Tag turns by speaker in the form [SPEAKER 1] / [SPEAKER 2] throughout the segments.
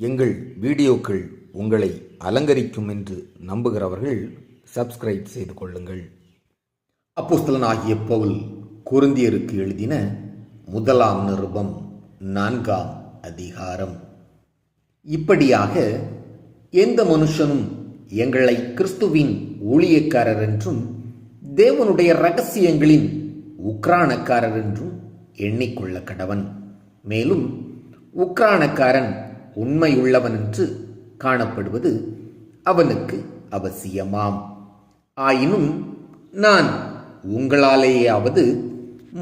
[SPEAKER 1] எங்கள் வீடியோக்கள் உங்களை அலங்கரிக்கும் என்று நம்புகிறவர்கள் சப்ஸ்கிரைப் செய்து கொள்ளுங்கள்.
[SPEAKER 2] அப்போஸ்தலனாகிய பவுல் குருந்தியருக்கு எழுதின முதலாம் நிருபம் நான்காம் அதிகாரம். இப்படியாக எந்த மனுஷனும் எங்களை கிறிஸ்துவின் ஊழியக்காரர் என்றும் தேவனுடைய ரகசியங்களின் உக்ரானக்காரர் என்றும் எண்ணிக்கொள்ள கடவன். மேலும் உக்ரானக்காரன் உண்மையுள்ளவன் என்று காணப்படுவது அவனுக்கு அவசியமாம். ஆயினும் நான் உங்களாலேயாவது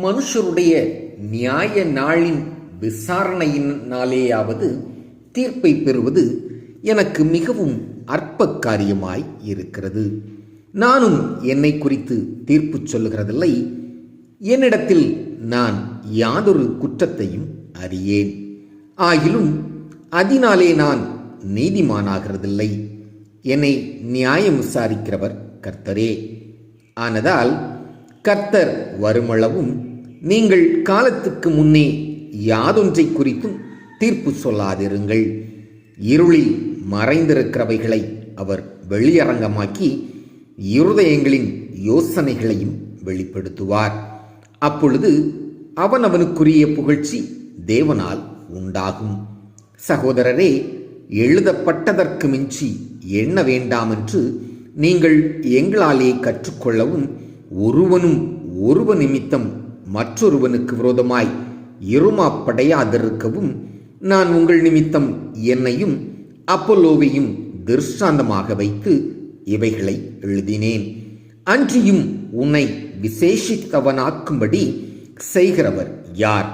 [SPEAKER 2] மனுஷருடைய நியாய நாளின் விசாரணையினாலேயாவது தீர்ப்பை பெறுவது எனக்கு மிகவும் அற்ப காரியமாய் இருக்கிறது. நானும் என்னை குறித்து தீர்ப்பு சொல்லுகிறதில்லை. என்னிடத்தில் நான் யாதொரு குற்றத்தையும் அறியேன். ஆகிலும் அதனாலே நான் நீதிமானாகிறதில்லை. என்னை நியாயம் விசாரிக்கிறவர் கர்த்தரே. ஆனதால் கர்த்தர் வருமளவும் நீங்கள் காலத்துக்கு முன்னே யாதொன்றை குறித்தும் தீர்ப்பு சொல்லாதிருங்கள். இருளில் மறைந்திருக்கிறவைகளை அவர் வெளியரங்கமாக்கி இருதயங்களின் யோசனைகளையும் வெளிப்படுத்துவார். அப்பொழுது அவனவனுக்குரிய புகழ்ச்சி தேவனால் உண்டாகும். சகோதரரே எழுதப்பட்டதற்கு மிஞ்சி எண்ண வேண்டாம் என்று நீங்கள் எங்களாலே கற்றுக்கொள்ளவும் ஒருவனும் ஒருவ நிமித்தம் மற்றொருவனுக்கு விரோதமாய் இருமாப்படையாதிருக்கவும் நான் உங்கள் நிமித்தம் என்னையும் அப்பல்லோவையும் திருஷ்டாந்தமாக வைத்து இவைகளை எழுதினேன். அன்றியும் உன்னை விசேஷித்தவனாக்கும்படி செய்கிறவர் யார்?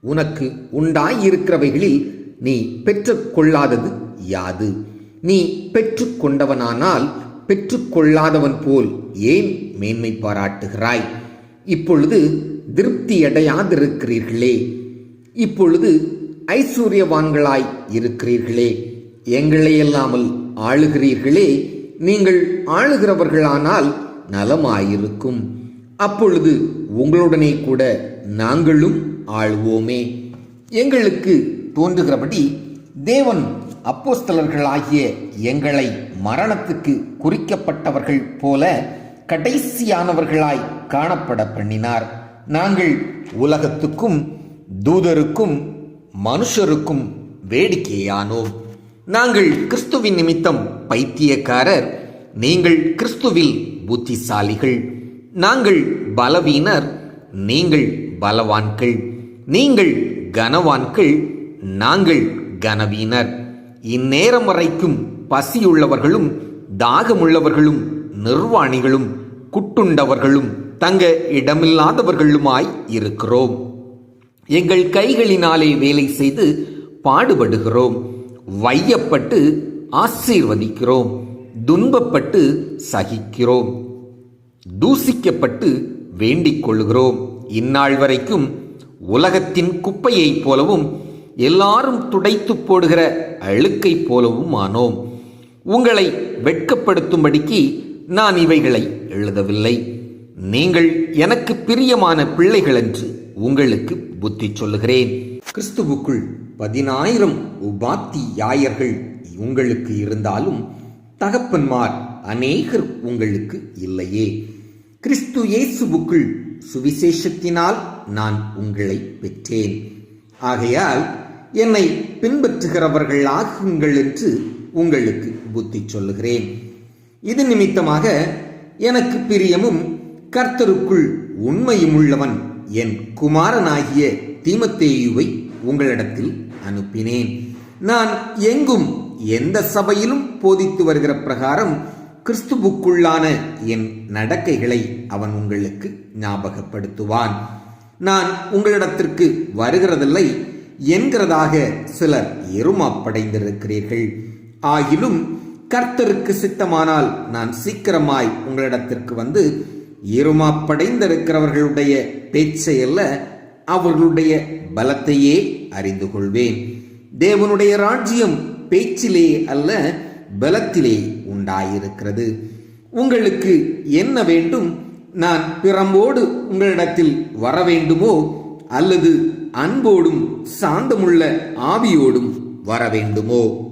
[SPEAKER 2] உனக்கு உண்டாயிருக்கிறவைகளில் நீ பெற்றுக்கொள்ளாதது யாது? நீ பெற்றுக்கொண்டவனானால் பெற்றுக்கொள்ளாதவன் போல் ஏன் மேன்மை பாராட்டுகிறாய்? இப்பொழுது திருப்தியடையாதிருக்கிறீர்களே. இப்பொழுது ஐஸ்வர்யவான்களாய் இருக்கிறீர்களே. எங்களையல்லாமல் ஆளுகிறீர்களே. நீங்கள் ஆளுகிறவர்களானால் நலமாயிருக்கும். அப்பொழுது உங்களுடனே கூட நாங்களும் ஆளுவோமே. எங்களுக்கு தோன்றுகிறபடி தேவன் அப்போஸ்தலர்களாகிய எங்களை மரணத்துக்கு குறிக்கப்பட்டவர்கள் போல கடைசியானவர்களாய் காணப்பட பண்ணினார். நாங்கள் உலகத்துக்கும் தூதருக்கும் மனுஷருக்கும் வேடிக்கையானோம். நாங்கள் கிறிஸ்துவின் நிமித்தம் பைத்தியக்காரர். நீங்கள் கிறிஸ்துவில் புத்திசாலிகள். நாங்கள் பலவீனர். நீங்கள் பலவான்கள். நீங்கள் கனவான்கள். நாங்கள் கனவீனர். இந்நேரம் வரைக்கும் பசியுள்ளவர்களும் தாகமுள்ளவர்களும் நிர்வாணிகளும் குட்டுண்டவர்களும் தங்க இடமில்லாதவர்களுமாய் இருக்கிறோம். எங்கள் கைகளினாலே வேலை செய்து பாடுபடுகிறோம். வையப்பட்டு ஆசீர்வதிக்கிறோம். துன்பப்பட்டு சகிக்கிறோம். தூசிக்கப்பட்டு வேண்டிக் கொள்கிறோம். இந்நாள் வரைக்கும் உலகத்தின் குப்பையைப் போலவும் எல்லாரும் துடைத்து போடுகிற அழுக்கைப் போலவும் ஆனோம். உங்களை வெட்கப்படுத்தும்படிக்கு நான் இவைகளை எழுதவில்லை. நீங்கள் எனக்கு பிரியமான பிள்ளைகள் என்று உங்களுக்கு புத்தி சொல்லுகிறேன். கிறிஸ்துவுக்குள் பதினாயிரம் உபாத்தியாயர்கள் உங்களுக்கு இருந்தாலும் தகப்பன்மார் அநேகர் உங்களுக்கு இல்லையே. கிறிஸ்து இயேசுவுக்குள் சுவிசேஷத்தினால் நான் உங்களை பெற்றேன். ஆகையால் என்னை பின்பற்றுகிறவர்கள் ஆகுங்கள் என்று உங்களுக்கு புத்தி சொல்லுகிறேன். இது நிமித்தமாக எனக்கு பிரியமும் கர்த்தருக்குள் உண்மையும் உள்ளவன் என் குமாரனாகிய தீமத்தேயுவை உங்களிடத்தில் அனுப்பினேன். நான் எங்கும் எந்த சபையிலும் போதித்து வருகிற பிரகாரம் கிறிஸ்துவுக்குள்ளான என் நடக்கைகளை அவன் உங்களுக்கு ஞாபகப்படுத்துவான். நான் உங்களிடத்திற்கு வருகிறதில்லை என்கிறதாக சிலர் எருமாப்படைந்திருக்கிறீர்கள். ஆகிலும் கர்த்தருக்கு சித்தமானால் நான் சீக்கிரமாய் உங்களிடத்திற்கு வந்து இருமாப்படைந்திருக்கிறவர்களுடைய பேச்சை அல்ல அவர்களுடைய பலத்தையே அறிந்து கொள்வேன் தேவனுடைய ராஜ்யம் பேச்சிலே அல்ல பலத்திலே உண்டாயிருக்கிறது. உங்களுக்கு என்ன வேண்டும்? நான் பிறம்போடு உங்களிடத்தில் வர வேண்டுமோ அல்லது அன்போடும் சாந்தமுள்ள ஆவியோடும் வர வேண்டுமோ?